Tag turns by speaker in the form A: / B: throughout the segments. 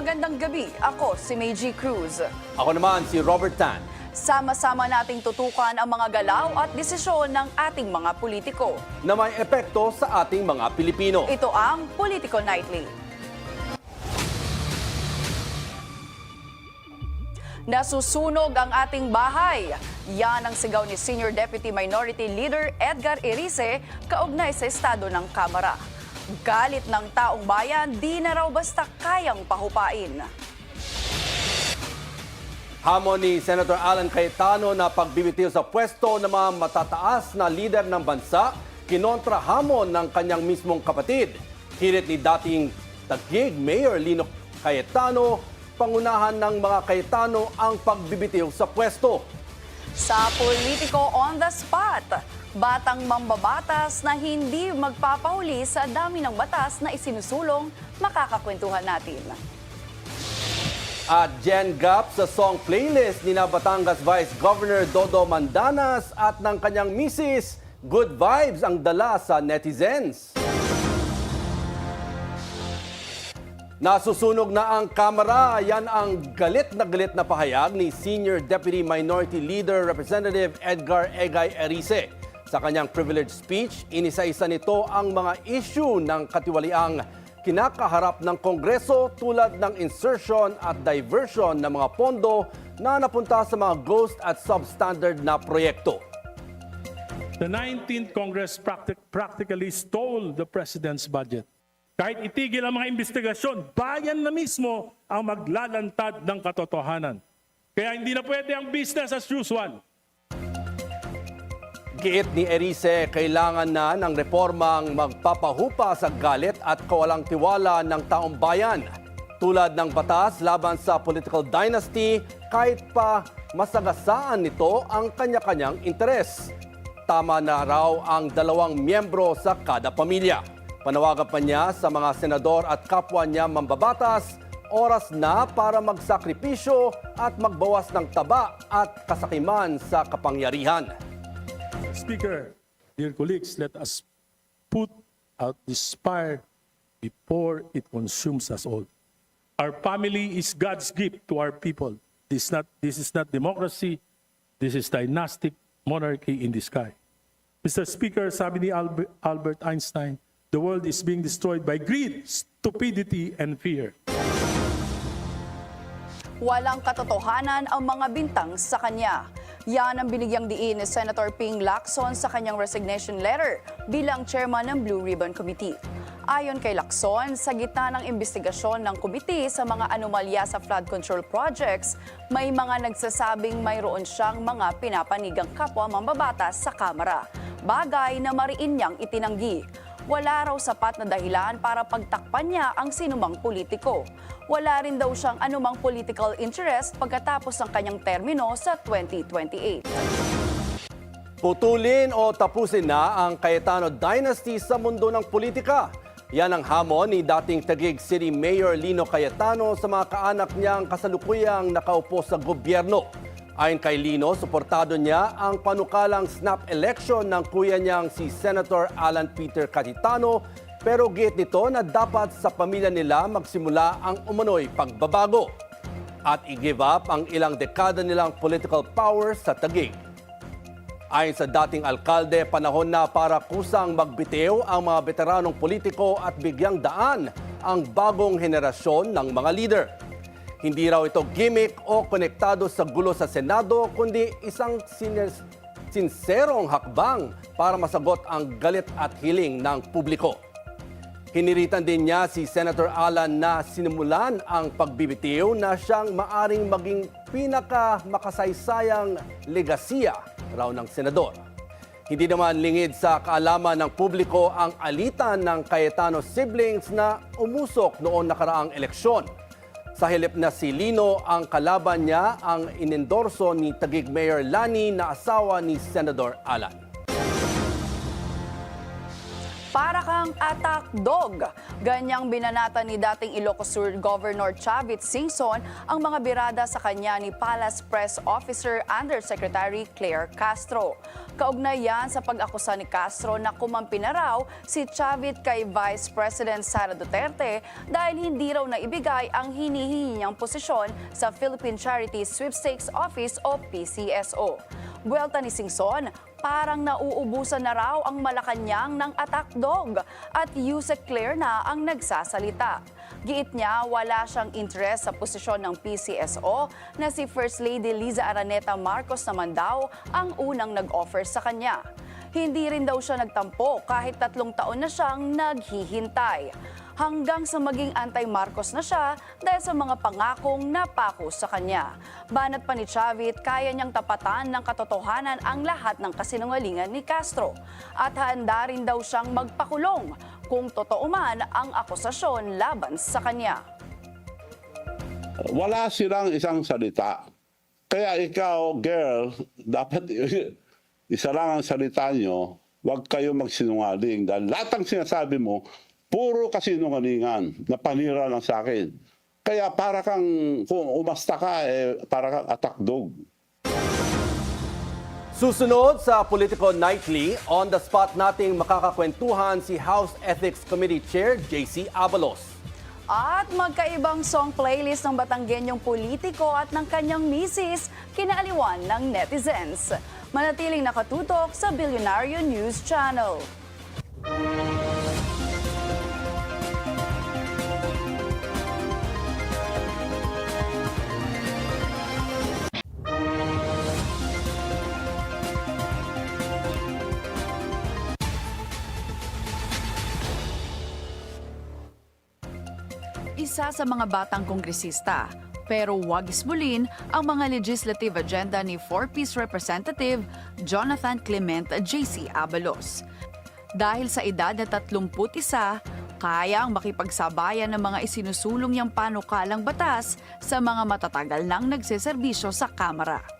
A: Magandang gabi, ako si Meiji Cruz.
B: Ako naman si Robert Tan.
A: Sama-sama nating tutukan ang mga galaw at desisyon ng ating mga politiko.
B: na may epekto sa ating mga Pilipino.
A: Ito ang Politico Nightly. Nasusunog ang ating bahay. Yan ang sigaw ni Senior Deputy Minority Leader Edgar Erice kaugnay sa estado ng Kamara. Galit ng taong bayan, di na raw basta kayang pahupain.
B: Hamon ni Senator Alan Cayetano na pagbibitiw sa pwesto ng mga matataas na lider ng bansa, kinontra hamon ng kanyang mismong kapatid. Hirit ni dating Taguig Mayor Lino Cayetano, pangunahan ng mga Cayetano ang pagbibitiw sa pwesto.
A: Sa Politico on the Spot, batang mambabatas na hindi magpapahuli sa dami ng batas na isinusulong, makakakwentuhan natin.
B: At Gen Gap sa song playlist ni Batangas Vice Governor Dodo Mandanas at ng kanyang misis, good vibes ang dala sa netizens. Nasusunog na ang kamera. Yan ang galit na galit na pahayag ni Senior Deputy Minority Leader Representative Edgar Egay Erice. Sa kanyang privilege speech, inisa-isa nito ang mga issue ng katiwaliang kinakaharap ng Kongreso tulad ng insertion at diversion ng mga pondo na napunta sa mga ghost at substandard na proyekto.
C: The 19th Congress practic- practically stole the President's budget. Kahit itigil ang mga investigasyon, bayan na mismo ang maglalantad ng katotohanan. Kaya hindi na pwede ang business as usual.
B: Giit ni Erice, kailangan na ng reformang magpapahupa sa galit at kawalang tiwala ng taong bayan. Tulad ng batas laban sa political dynasty, kahit pa masagasaan nito ang kanya-kanyang interes. Tama na raw ang dalawang miyembro sa kada pamilya. Panawagan pa niya sa mga senador at kapwa niya mambabatas, oras na para magsakripisyo at magbawas ng taba at kasakiman sa kapangyarihan.
C: Speaker, dear colleagues, let us put out this fire before it consumes us all. Our family is God's gift to our people. This, not, this is not democracy. This is dynastic monarchy in the sky. Mr. Speaker, sabi ni Albert, Albert Einstein, the world is being destroyed by greed, stupidity, and fear.
A: Walang katotohanan ang mga bintang sa kanya. Yan ang binigyang diin ni Senator Ping Lacson sa kanyang resignation letter bilang chairman ng Blue Ribbon Committee. Ayon kay Lacson, sa gitna ng investigasyon ng komite sa mga anomalya sa flood control projects, may mga nagsasabing mayroon siyang mga pinapanigang kapwa mambabatas sa Kamara. Bagay na mariin niyang itinanggi. Wala raw sapat na dahilan para pagtakpan niya ang sinumang politiko. Wala rin daw siyang anumang political interest pagkatapos ng kanyang termino sa 2028.
B: Putulin o tapusin na ang Cayetano Dynasty sa mundo ng politika. Yan ang hamon ni dating Taguig City Mayor Lino Cayetano sa mga kaanak niyang kasalukuyang nakaupo sa gobyerno. Ayon kay Lino, suportado niya ang panukalang snap election ng kuya niyang si Senator Alan Peter Cayetano pero giit nito na dapat sa pamilya nila magsimula ang umunoy pagbabago at i-give up ang ilang dekada nilang political power sa Taguig. Ayon sa dating alkalde, panahon na para kusang magbitiw ang mga veteranong politiko at bigyang daan ang bagong henerasyon ng mga leader. Hindi raw ito gimmick o konektado sa gulo sa Senado, kundi isang sines- sinserong hakbang para masagot ang galit at hiling ng publiko. Hiniritan din niya si Senator Alan na sinimulan ang pagbibitiw na siyang maaring maging pinaka makasaysayang legasiya raw ng senador. Hindi naman lingid sa kaalaman ng publiko ang alitan ng Cayetano siblings na umusok noon nakaraang eleksyon. Sa hilip na si Lino, ang kalaban niya ang inendorso ni Tagig Mayor Lani na asawa ni Senador Alan.
A: Para kang attack dog. Ganyang binanata ni dating Ilocos Sur Governor Chavit Singson ang mga birada sa kanya ni Palace Press Officer Undersecretary Claire Castro. Kaugnay yan sa pag-akusa ni Castro na kumampi na si Chavit kay Vice President Sara Duterte dahil hindi raw naibigay ang hinihingi niyang posisyon sa Philippine Charity Sweepstakes Office o PCSO. Buwelta ni Singson, parang nauubusan na raw ang Malacanang ng attack dog at Yusek Claire na ang nagsasalita. Giit niya wala siyang interest sa posisyon ng PCSO na si First Lady Liza Araneta Marcos naman daw ang unang nag-offer sa kanya. Hindi rin daw siya nagtampo kahit tatlong taon na siyang naghihintay. Hanggang sa maging anti-Marcos na siya dahil sa mga pangakong napako sa kanya. Banat pa ni Chavit, kaya niyang tapatan ng katotohanan ang lahat ng kasinungalingan ni Castro. At handa rin daw siyang magpakulong kung totoo man ang akusasyon laban sa kanya.
D: wala silang isang salita. Kaya ikaw, girl, dapat isa lang ang salita nyo, huwag kayo magsinungaling. Dahil lahat ng sinasabi mo, puro kasinungalingan na panira lang sa akin. Kaya para kang, kung umasta ka, eh, para kang attack dog.
B: Susunod sa Politico Nightly, on the spot nating makakakwentuhan si House Ethics Committee Chair JC Abalos.
A: At magkaibang song playlist ng Batanggenyong politiko at ng kanyang misis, kinaaliwan ng netizens. Manatiling nakatutok sa Billionario News Channel. Isa sa mga batang kongresista, pero huwag ismulin ang mga legislative agenda ni 4-piece Representative Jonathan Clement J.C. Abalos. Dahil sa edad na 31, kayang makipagsabayan ng mga isinusulong niyang panukalang batas sa mga matatagal nang nagseserbisyo sa Kamara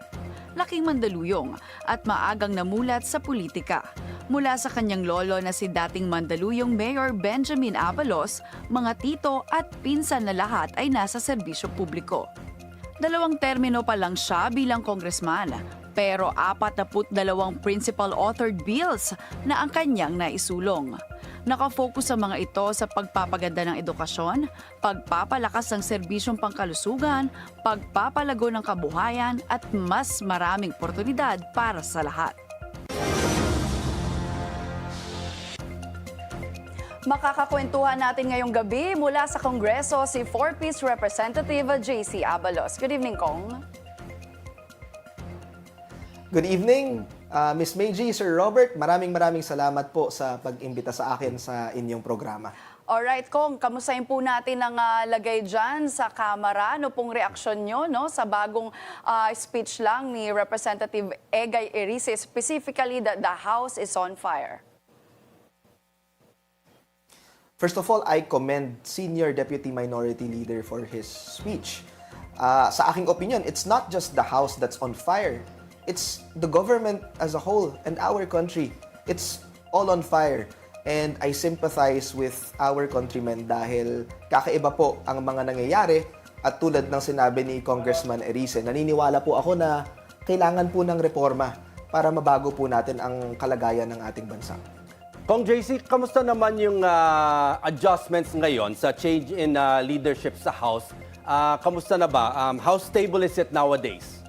A: laking Mandaluyong at maagang namulat sa politika. Mula sa kanyang lolo na si dating Mandaluyong Mayor Benjamin Abalos, mga tito at pinsan na lahat ay nasa serbisyo publiko. Dalawang termino pa lang siya bilang congressman, pero apat na put dalawang principal authored bills na ang kanyang naisulong. Nakafocus sa mga ito sa pagpapaganda ng edukasyon, pagpapalakas ng serbisyong pangkalusugan, pagpapalago ng kabuhayan at mas maraming oportunidad para sa lahat. Makakakwentuhan natin ngayong gabi mula sa Kongreso si 4-Piece Representative JC Abalos. Good evening, Kong.
E: Good evening, uh, Miss Meiji, Sir Robert. Maraming maraming salamat po sa pag-imbita sa akin sa inyong programa.
A: Alright, Kong, kamustahin po natin ang ah, lagay dyan sa Kamara. Ano pong reaksyon nyo no, sa bagong ah, speech lang ni Representative Egay Erice, specifically that the House is on fire?
E: First of all, I commend Senior Deputy Minority Leader for his speech. Uh, sa aking opinion, it's not just the House that's on fire. It's the government as a whole and our country. It's all on fire. And I sympathize with our countrymen dahil kakaiba po ang mga nangyayari at tulad ng sinabi ni Congressman Erice, naniniwala po ako na kailangan po ng reforma para mabago po natin ang kalagayan ng ating bansa.
B: Kong JC, kamusta naman yung ah, adjustments ngayon sa change in ah, leadership sa House? Ah, kamusta na ba? Um, how stable is it nowadays?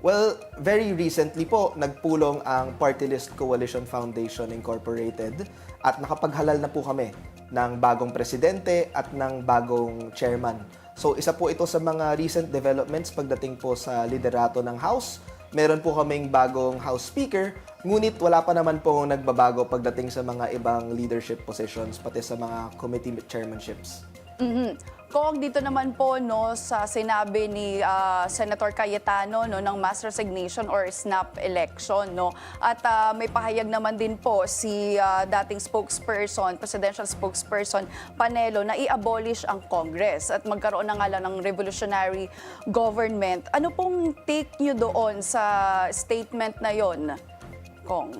E: Well, very recently po, nagpulong ang Party List Coalition Foundation Incorporated at nakapaghalal na po kami ng bagong presidente at ng bagong chairman. So isa po ito sa mga recent developments pagdating po sa liderato ng House. Meron po kaming bagong House Speaker, ngunit wala pa naman po nagbabago pagdating sa mga ibang leadership positions, pati sa mga committee chairmanships.
A: Mhm. Kung dito naman po no sa sinabi ni ah, Senator Cayetano no ng mass resignation or snap election no at ah, may pahayag naman din po si ah, dating spokesperson presidential spokesperson Panelo na i-abolish ang Congress at magkaroon na nga lang ng revolutionary government ano pong take nyo doon sa statement na yon Kong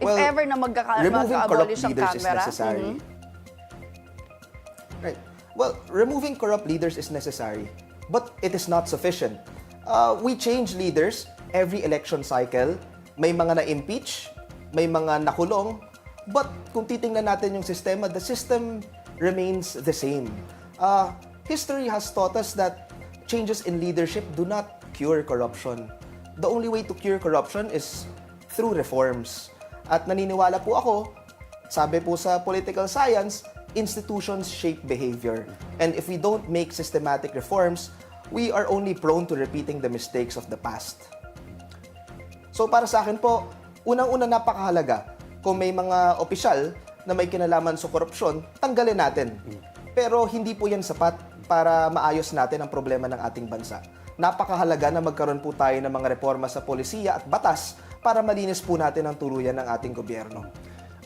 A: If ever na magkaka-
E: removing corrupt
A: mag-abolish ang
E: leaders is
A: camera,
E: necessary.
A: mhm.
E: Right. Well, removing corrupt leaders is necessary, but it is not sufficient. Uh, we change leaders every election cycle. May mga na-impeach, may mga nakulong, but kung titingnan natin yung sistema, the system remains the same. Uh, history has taught us that changes in leadership do not cure corruption. The only way to cure corruption is through reforms. At naniniwala po ako sabi po sa political science, institutions shape behavior. And if we don't make systematic reforms, we are only prone to repeating the mistakes of the past. So para sa akin po, unang-una napakahalaga kung may mga opisyal na may kinalaman sa korupsyon, tanggalin natin. Pero hindi po yan sapat para maayos natin ang problema ng ating bansa. Napakahalaga na magkaroon po tayo ng mga reforma sa polisiya at batas para malinis po natin ang tuluyan ng ating gobyerno.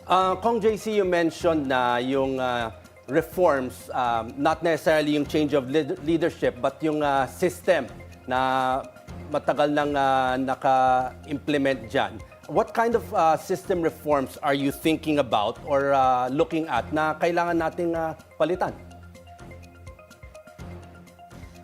B: Uh, Kong JC, you mentioned na yung uh, reforms, um, not necessarily yung change of lead- leadership, but yung uh, system na matagal nang uh, naka-implement dyan. What kind of uh, system reforms are you thinking about or uh, looking at na kailangan nating uh, palitan?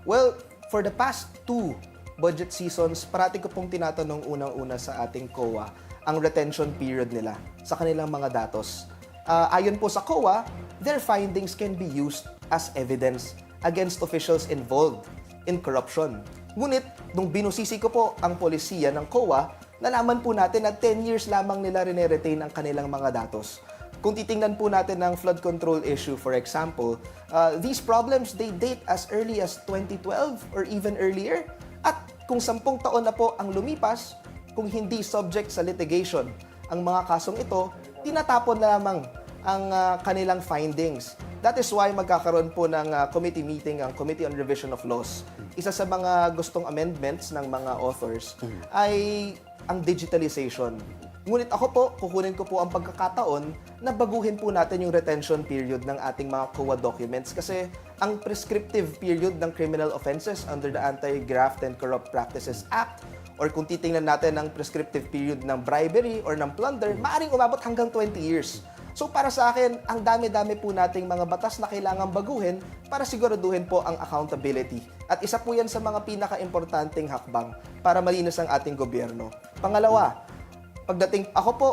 E: Well, for the past two budget seasons, parati ko pong tinatanong unang-una sa ating COA ang retention period nila sa kanilang mga datos. Ah, ayon po sa COA, their findings can be used as evidence against officials involved in corruption. Ngunit, nung binusisi ko po ang polisiya ng COA, nalaman po natin na 10 years lamang nila rene-retain ang kanilang mga datos. Kung titingnan po natin ang flood control issue, for example, uh, these problems, they date as early as 2012 or even earlier. At kung sampung taon na po ang lumipas, kung hindi subject sa litigation ang mga kasong ito, tinatapon na lamang ang uh, kanilang findings. That is why magkakaroon po ng uh, committee meeting ang Committee on Revision of Laws. Isa sa mga gustong amendments ng mga authors ay ang digitalization. Ngunit ako po, kukunin ko po ang pagkakataon na baguhin po natin yung retention period ng ating mga COA documents kasi ang prescriptive period ng criminal offenses under the Anti-Graft and Corrupt Practices Act or kung titingnan natin ang prescriptive period ng bribery or ng plunder, maaring umabot hanggang 20 years. So para sa akin, ang dami-dami po nating mga batas na kailangan baguhin para siguraduhin po ang accountability. At isa po yan sa mga pinaka-importanting hakbang para malinis ang ating gobyerno. Pangalawa, pagdating ako po,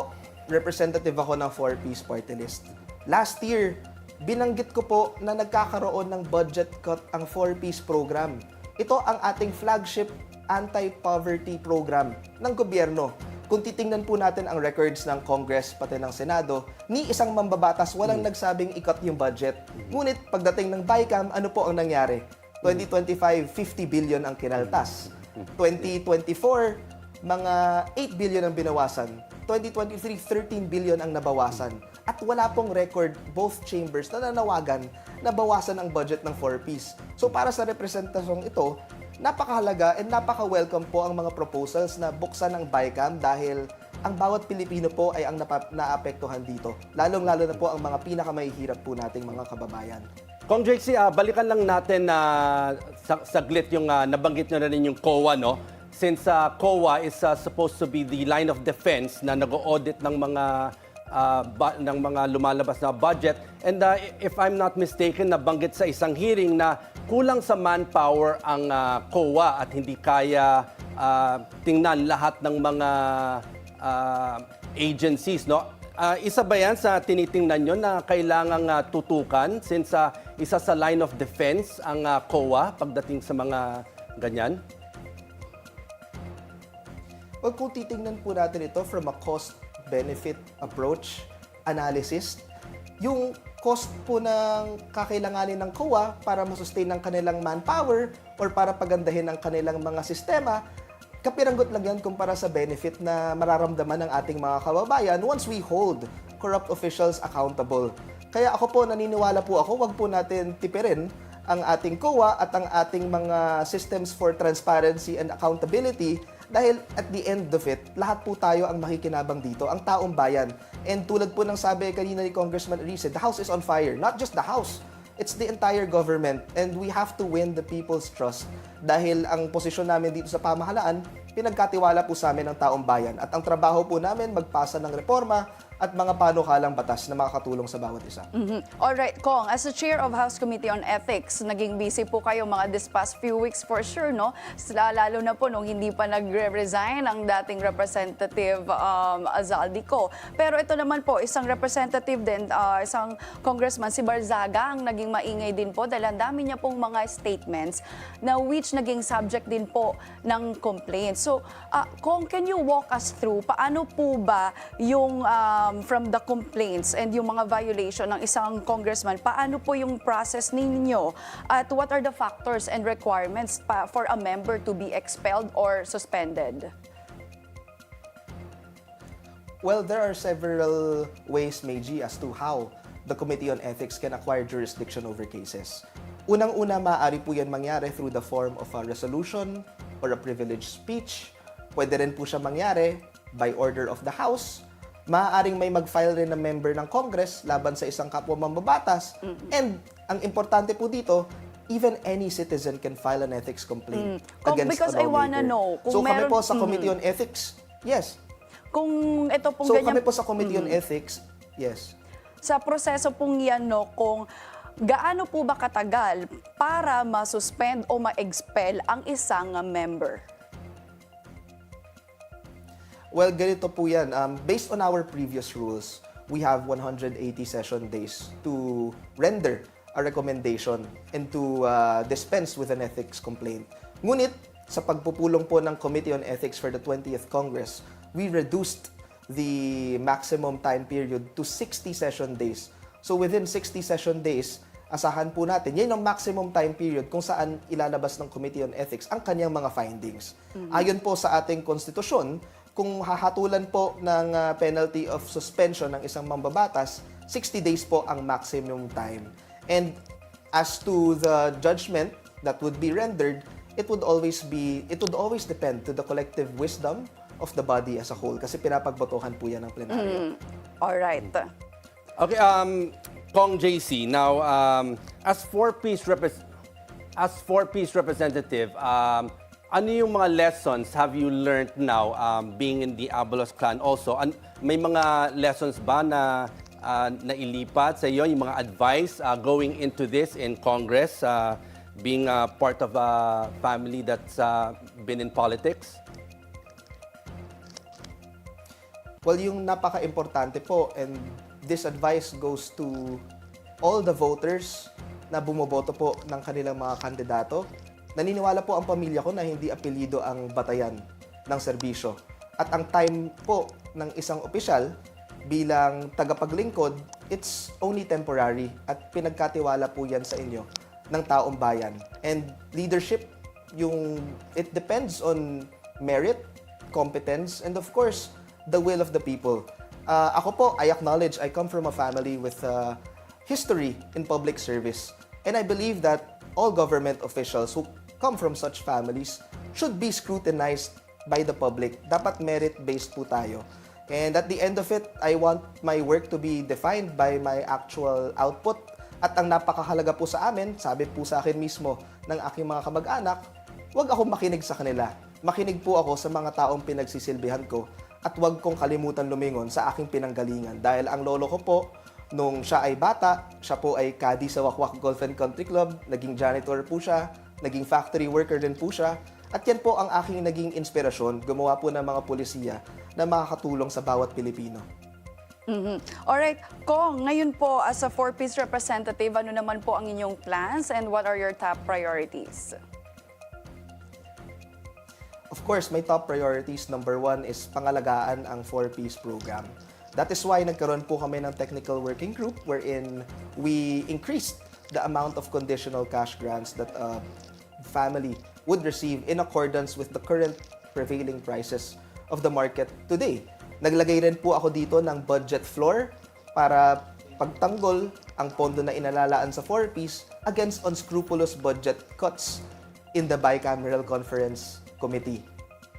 E: representative ako ng 4-piece party list. Last year, binanggit ko po na nagkakaroon ng budget cut ang 4-piece program. Ito ang ating flagship anti-poverty program ng gobyerno. Kung titingnan po natin ang records ng Congress pati ng Senado, ni isang mambabatas walang nagsabing ikat yung budget. Ngunit pagdating ng BICAM, ano po ang nangyari? 2025, 50 billion ang kinaltas. 2024, mga 8 billion ang binawasan. 2023, 13 billion ang nabawasan. At wala pong record both chambers na nanawagan na bawasan ang budget ng 4Ps. So para sa representasyong ito, napakahalaga and napaka-welcome po ang mga proposals na buksan ng BICAM dahil ang bawat Pilipino po ay ang napa- naapektuhan dito. Lalong-lalo na po ang mga pinakamahihirap po nating mga kababayan.
B: Kong JC, ah, balikan lang natin na sa saglit yung ah, nabanggit nyo na rin yung COA, no? Since ah, COA is ah, supposed to be the line of defense na nag-audit ng mga ba- ng mga lumalabas na budget. And ah, if I'm not mistaken, nabanggit sa isang hearing na kulang sa manpower ang ah, COA at hindi kaya ah, tingnan lahat ng mga ah, agencies, no? Ah, isa ba yan sa tinitingnan nyo na kailangang ah, tutukan since ah, isa sa line of defense ang ah, COA pagdating sa mga ganyan?
E: Well, kung titingnan po natin ito from a cost-benefit approach analysis, yung cost po ng kakailanganin ng COA para masustain ang kanilang manpower or para pagandahin ang kanilang mga sistema, kapiranggot lang yan kumpara sa benefit na mararamdaman ng ating mga kababayan once we hold corrupt officials accountable. Kaya ako po, naniniwala po ako, wag po natin tipirin ang ating COA at ang ating mga systems for transparency and accountability dahil at the end of it, lahat po tayo ang makikinabang dito, ang taong bayan. And tulad po ng sabi kanina ni Congressman Arisa, the house is on fire. Not just the house, It's the entire government and we have to win the people's trust dahil ang posisyon namin dito sa pamahalaan, pinagkatiwala po sa amin ng taong bayan. At ang trabaho po namin, magpasa ng reforma at mga panukalang batas na makakatulong sa bawat isa.
A: Mhm. Alright, Kong, as the chair of House Committee on Ethics, naging busy po kayo mga this past few weeks for sure, no? Lalo na po nung hindi pa nagre-resign ang dating representative um, Azaldico. Pero ito naman po, isang representative din, ah, isang congressman, si Barzaga, ang naging maingay din po dahil ang dami niya pong mga statements na which naging subject din po ng complaint. So, ah, Kong, can you walk us through paano po ba yung um, from the complaints and yung mga violation ng isang congressman, paano po yung process ninyo at what are the factors and requirements pa for a member to be expelled or suspended?
E: Well, there are several ways, Meiji, as to how the Committee on Ethics can acquire jurisdiction over cases. Unang-una, maaari po yan mangyari through the form of a resolution or a privileged speech. Pwede rin po siya mangyari by order of the House. Maaaring may mag-file rin na member ng Congress laban sa isang kapwa mambabatas. And ang importante po dito, even any citizen can file an ethics complaint
A: Kung-
E: against
A: because
E: a
A: I wanna
E: lawmaker.
A: know kung
E: so kami
A: meron-
E: po sa
A: Mhm.
E: Committee on Ethics, yes,
A: Kung ito pong
E: So
A: ganyan,
E: kami po sa Committee on Ethics, yes.
A: sa proseso pong yan, no, kung gaano po ba katagal para ma-suspend o ma-expel ang isang member?
E: Well, ganito po yan. Um, based on our previous rules, we have 180 session days to render a recommendation and to uh, dispense with an ethics complaint. Ngunit, sa pagpupulong po ng Committee on Ethics for the 20th Congress, we reduced the maximum time period to 60 session days. So within 60 session days, asahan po natin, yan ang maximum time period kung saan ilalabas ng Committee on Ethics ang kanyang mga findings. Ayon po sa ating konstitusyon, kung hahatulan po ng uh, penalty of suspension ng isang mambabatas, 60 days po ang maximum time. And as to the judgment that would be rendered, it would always be it would always depend to the collective wisdom of the body as a whole kasi pinapagbotohan po yan ng plenaryo.
A: Alright.
B: Okay, um, Kong JC, now, um, as four-piece repres- as four-piece representative, um, ano yung mga lessons have you learned now um, being in the Abalos clan also? An- may mga lessons ba na uh, nailipat sa iyo, yung mga advice uh, going into this in Congress, uh, being uh, part of a family that's uh, been in politics?
E: Well, yung napaka-importante po and this advice goes to all the voters na bumoboto po ng kanilang mga kandidato. Naniniwala po ang pamilya ko na hindi apelido ang batayan ng serbisyo. At ang time po ng isang opisyal bilang tagapaglingkod, it's only temporary at pinagkatiwala po yan sa inyo ng taong bayan. And leadership, yung it depends on merit, competence, and of course, the will of the people. Uh, ako po, I acknowledge I come from a family with uh, history in public service. And I believe that all government officials who come from such families should be scrutinized by the public. Dapat merit-based po tayo. And at the end of it, I want my work to be defined by my actual output. At ang napakahalaga po sa amin, sabi po sa akin mismo ng aking mga kamag-anak, huwag akong makinig sa kanila. Makinig po ako sa mga taong pinagsisilbihan ko at huwag kong kalimutan lumingon sa aking pinanggalingan dahil ang lolo ko po, nung siya ay bata, siya po ay kadi sa Wakwak Golf and Country Club, naging janitor po siya, naging factory worker din po siya, at yan po ang aking naging inspirasyon, gumawa po ng mga polisiya na makakatulong sa bawat Pilipino.
A: Mhm. Alright, Kong, ngayon po as a four-piece representative, ano naman po ang inyong plans and what are your top priorities?
E: Of course, my top priorities, number one is pangalagaan ang 4-piece program. That is why nagkaroon po kami ng technical working group wherein we increased the amount of conditional cash grants that a family would receive in accordance with the current prevailing prices of the market today. Naglagay rin po ako dito ng budget floor para pagtanggol ang pondo na inalalaan sa 4-piece against unscrupulous budget cuts in the bicameral conference committee.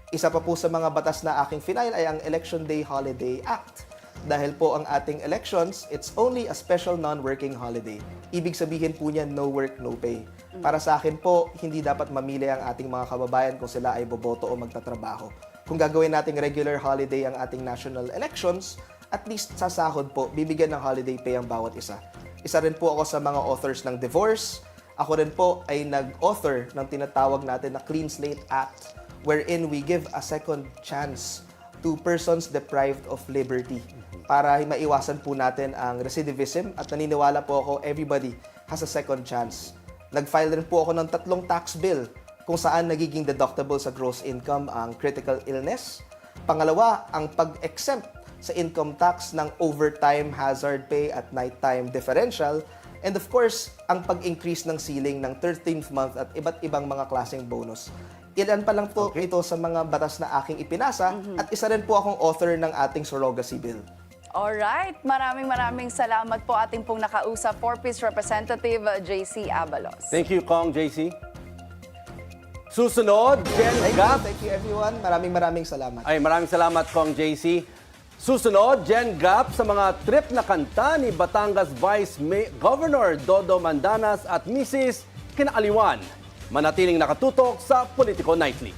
E: Isa pa po sa mga batas na aking final ay ang Election Day Holiday Act dahil po ang ating elections, it's only a special non-working holiday. Ibig sabihin po niya no work, no pay. Para sa akin po, hindi dapat mamili ang ating mga kababayan kung sila ay boboto o magtatrabaho. Kung gagawin nating regular holiday ang ating national elections, at least sa sahod po, bibigyan ng holiday pay ang bawat isa. Isa rin po ako sa mga authors ng divorce. Ako rin po ay nag-author ng tinatawag natin na Clean Slate Act wherein we give a second chance to persons deprived of liberty para maiwasan po natin ang recidivism at naniniwala po ako everybody has a second chance. Nag-file rin po ako ng tatlong tax bill kung saan nagiging deductible sa gross income ang critical illness. Pangalawa, ang pag-exempt sa income tax ng overtime hazard pay at nighttime differential. And of course, ang pag-increase ng ceiling ng 13th month at iba't ibang mga klaseng bonus. Ilan pa lang po ito sa mga batas na aking ipinasa at isa rin po akong author ng ating surrogacy bill.
A: Alright, maraming maraming salamat po ating pong nakausap, 4-piece Representative JC Abalos.
B: Thank you, Kong JC. Susunod, Jen
E: Thank
B: Gap.
E: you, thank you everyone. Maraming maraming salamat.
B: Ay, maraming salamat, Kong JC. Susunod, Jen Gap sa mga trip na kanta ni Batangas Vice May- Governor Dodo Mandanas at Mrs. Kinakaliwan. Manatiling nakatutok sa Politico Nightly.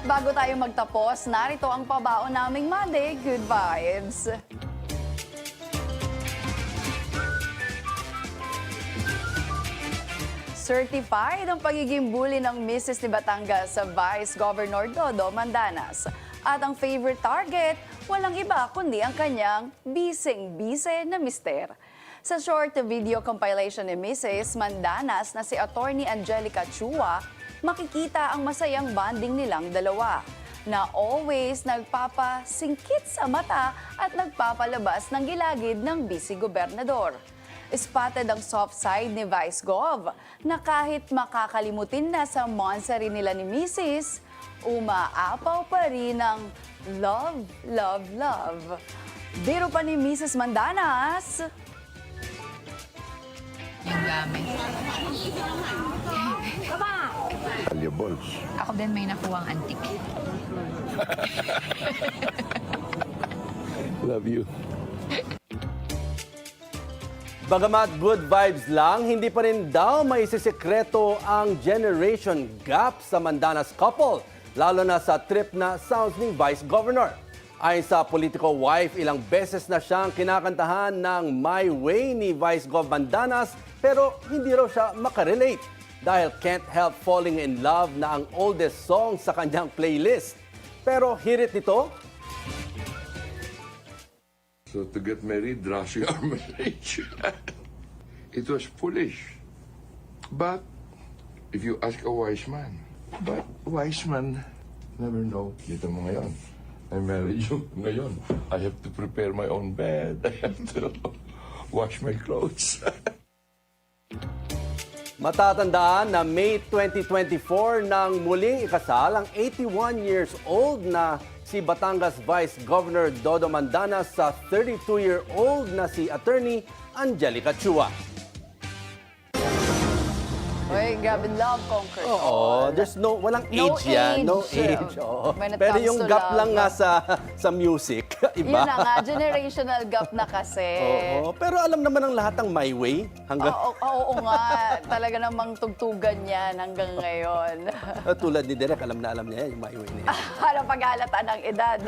A: At bago tayo magtapos, narito ang pabaon naming Monday Good Vibes. Certified ang pagiging bully ng Mrs. ni Batangas sa Vice Governor Dodo Mandanas. At ang favorite target, walang iba kundi ang kanyang bising-bise na mister. Sa short video compilation ni Mrs. Mandanas na si Attorney Angelica Chua, makikita ang masayang bonding nilang dalawa na always nagpapasingkit sa mata at nagpapalabas ng gilagid ng busy gobernador. Spotted ang soft side ni Vice Gov na kahit makakalimutin na sa monstery nila ni Mrs., umaapaw pa rin ng love, love, love. Biro pa ni Mrs. Mandanas,
F: yung gamit.
G: Valuables.
F: Ako din may nakuwang antik.
G: Love you.
B: Bagamat good vibes lang, hindi pa rin daw may sisekreto ang generation gap sa Mandanas couple, lalo na sa trip na sounds ni Vice Governor. Ayon sa Politico Wife, ilang beses na siyang kinakantahan ng My Way ni Vice Gov Mandanas pero hindi raw siya makarelate dahil Can't Help Falling in Love na ang oldest song sa kanyang playlist. Pero hirit nito,
G: So to get married, rushing our marriage. it was foolish. But if you ask a wise man, but wise man never know. Dito mo ngayon. I married you ngayon. I have to prepare my own bed. I have to wash my clothes.
B: Matatandaan na May 2024 nang muling ikasal ang 81 years old na si Batangas Vice Governor Dodo Mandanas sa 32-year-old na si Attorney Angelica Chua.
A: Uy, grabe, love conquers
B: Oo,
A: all.
B: there's no, walang
A: No
B: age yan. No
A: age.
B: age. oo.
A: When it
B: Pero
A: comes
B: yung
A: to
B: gap
A: love.
B: lang nga sa, sa music,
A: Yun
B: iba.
A: na nga, generational gap na kasi.
B: Oo, pero alam naman ng lahat ng My Way hanggang
A: Oo, oo, oo nga. Talaga namang tugtugan yan hanggang ngayon.
B: tulad ni Derek, alam na alam niya yan, yung My Way na yan.
A: Para paghalata ng edad.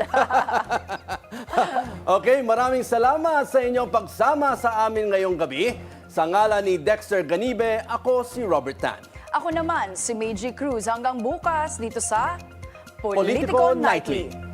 B: Okay, maraming salamat sa inyong pagsama sa amin ngayong gabi. Sa ngala ni Dexter Ganibe, ako si Robert Tan.
A: Ako naman, si Meiji Cruz. Hanggang bukas dito sa
B: Politico
A: Politico
B: Nightly.
A: Nightly.